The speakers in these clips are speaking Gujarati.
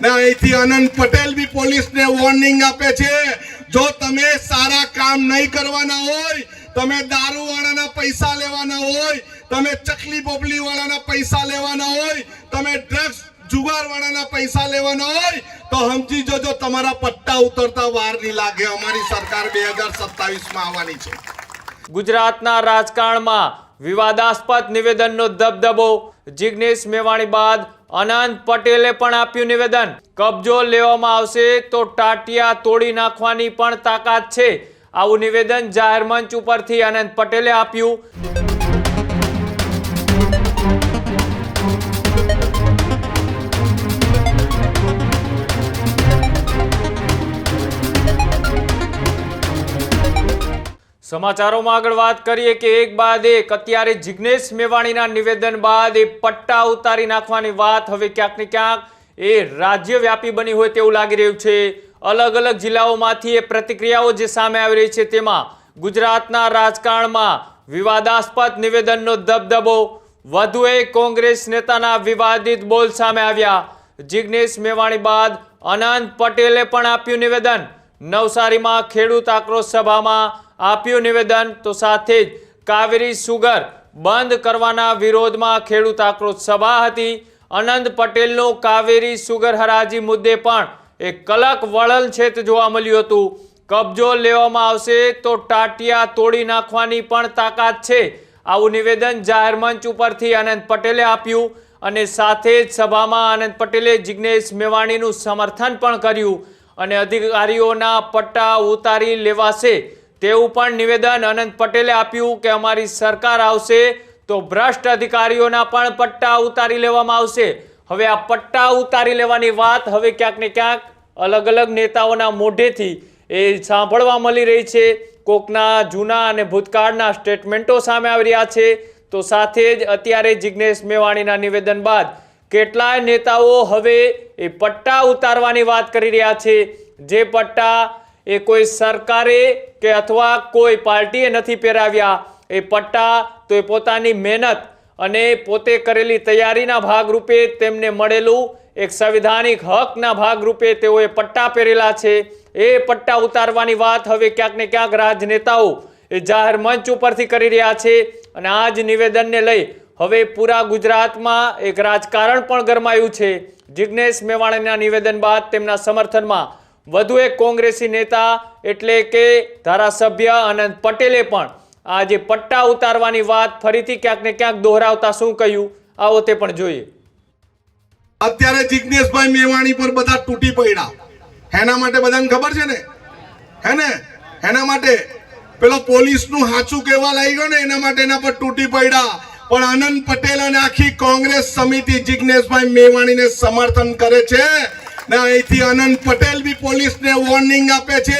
ને અહીંથી અનંત પટેલ બી પોલીસને વોર્નિંગ આપે છે. જો તમે સારા કામ નહીં કરવાના હોય, તમે દારૂવાળાના પૈસા લેવાના હોય, તમે ચકલી બોબલી વાળાના પૈસા લેવાના હોય, તમે ડ્રગ્સ જુગારવાળાના પૈસા લેવાના હોય, તો સમજી જોજો તમારા પટ્ટા ઉતરતા વાર નહીં લાગે. અમારી સરકાર બે હજાર સત્તાવીસમાં આવવાની છે. ગુજરાતના રાજકારણમાં વિવાદાસ્પદ નિવેદનનો દબદબો. જિગ્નેશ મેવાણી બાદ અનંત પટેલે પણ આપ્યું નિવેદન. કબજો લેવામાં આવશે તો ટાટિયા તોડી નાખવાની પણ તાકાત છે. આવું નિવેદન જાહેર મંચ ઉપરથી અનંત પટેલે આપ્યું. સમાચારોમાં આગળ વાત કરીએ કે એક બાદ એક, અત્યારે જિગ્નેશ મેવાણીના નિવેદન બાદ એ પટ્ટા ઉતારી નાખવાની વાત હવે ક્યાંક ને ક્યાંક એ રાજ્યવ્યાપી બની હોય તેવું લાગી રહ્યું છે. અલગ અલગ જિલ્લાઓમાંથી એ પ્રતિક્રિયાઓ જે સામે આવી રહી છે તેમાં ગુજરાતના રાજકારણમાં વિવાદાસ્પદ નિવેદનનો દબદબો, વધુ એક કોંગ્રેસ નેતાના વિવાદિત બોલ સામે આવ્યા. જિગ્નેશ મેવાણી બાદ અનંત પટેલે પણ આપ્યું નિવેદન. નવસારીમાં ખેડૂત આક્રોશ સભામાં આપ્યું નિવેદન. તો સાથે જ કાવેરી સુગર બંધ કરવાના વિરોધમાં ખેડૂત આક્રોશ સભા હતી. અનંત પટેલનું કાવેરી સુગર હરાજી મુદ્દે પણ એક કલક વળલ છે જોવા મળ્યું હતું. કબજો લેવામાં આવશે તો ટાટિયા તોડી નાખવાની પણ તાકાત છે. આવું નિવેદન જાહેર મંચ ઉપરથી આનંદ પટેલે આપ્યું અને સાથે જ સભામાં આનંદ પટેલે જિગ્નેશ મેવાણીનું સમર્થન પણ કર્યું. અને અધિકારીઓના પટ્ટા ઉતારી લેવાશે તેવું પણ નિવેદન અનંત પટેલે આપ્યું કે અમારી સરકાર આવશે તો ભ્રષ્ટ અધિકારીઓના પણ પટ્ટા ઉતારી લેવામાં આવશે. હવે આ પટ્ટા ઉતારી લેવાની વાત હવે ક્યાંક ને ક્યાંક અલગ અલગ નેતાઓના મોઢેથી એ સાંભળવા મળી રહી છે. કોકના જૂના અને ભૂતકાળના સ્ટેટમેન્ટો સામે આવી રહ્યા છે. તો સાથે જ અત્યારે જિગ્નેશ મેવાણીના નિવેદન બાદ કેટલાય નેતાઓ હવે એ પટ્ટા ઉતારવાની વાત કરી રહ્યા છે. જે પટ્ટા એ કોઈ સરકારે કે અથવા કોઈ પાર્ટીએ નથી પહેરાવ્યા. એ પટ્ટા તો એ પોતાની મહેનત અને પોતે કરેલી તૈયારીના ભાગરૂપે તેમને મળેલું એક સંવિધાનિક હકના ભાગરૂપે તેઓએ પટ્ટા પહેરેલા છે. એ પટ્ટા ઉતારવાની વાત હવે ક્યાંક ને ક્યાંક રાજનેતાઓ એ જાહેર મંચ ઉપરથી કરી રહ્યા છે અને આ જ નિવેદનને લઈ હવે પૂરા ગુજરાતમાં એક રાજકારણ પણ ગરમાયું છે. જિગ્નેશ મેવાણીના નિવેદન બાદ તેમના સમર્થનમાં વધુ એક કોંગ્રેસી નેતા એટલે કે ધારાસભ્ય અનંત પટેલે પણ આ જે પટ્ટા ઉતારવાની વાત ફરીથી ક્યાંક ને ક્યાંક દોહરાવતા શું કહ્યું? આવો તે પણ જોઈએ. અત્યારે જિજ્ઞેશભાઈ મેવાણી પર બધા તૂટી પડ્યા. એના માટે બધાને ખબર છે ને? હે ને? એના માટે પેલો પોલીસનું હાચું કહેવા લાગી ગયો ને, એના માટે એના પર તૂટી પડ્યા. પણ અનંત પટેલ અને આખી કોંગ્રેસ સમિતિ જિજ્ઞેશભાઈ મેવાણીને સમર્થન કરે છે. ને અહીંથી અનંત પટેલ બી પોલીસને વોર્નિંગ આપે છે.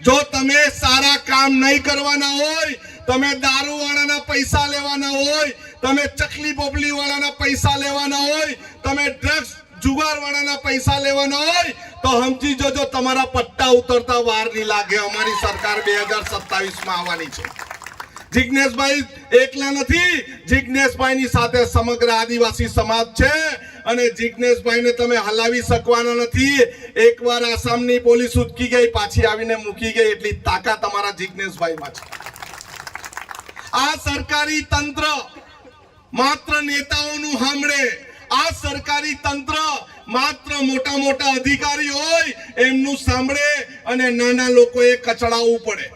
જો તમે સારા કામ નહીં કરવાના હોય, તમે દારૂવાળાના પૈસા લેવાના હોય, તમે ચકલી બોબલી વાળાના પૈસા લેવાના હોય, તમે ડ્રગ્સ જુગારવાળાના પૈસા લેવાના હોય, તો સમજી જોજો તમારા પટ્ટા ઉતરતા વાર નહીં લાગે. અમારી સરકાર બે હજાર સત્તાવીસમાં આવવાની છે. જિજ્ઞેશભાઈ એકલા નથી. જિજ્ઞેશભાઈની સાથે સમગ્ર આદિવાસી સમાજ છે. અને જિજ્ઞેશભાઈને તમે હલાવી શકવાના નથી. એકવાર આસામની પોલીસ ઉચકી ગઈ, પાછી આવીને મૂકી ગઈ એટલી તાકાત તમારા જિજ્ઞેશભાઈમાં છે. આ સરકારી તંત્ર માત્ર નેતાઓનું સાંભળે. આ સરકારી તંત્ર માત્ર મોટા મોટા અધિકારી હોય એમનું સાંભળે અને નાના લોકોએ કચડાવવું પડે.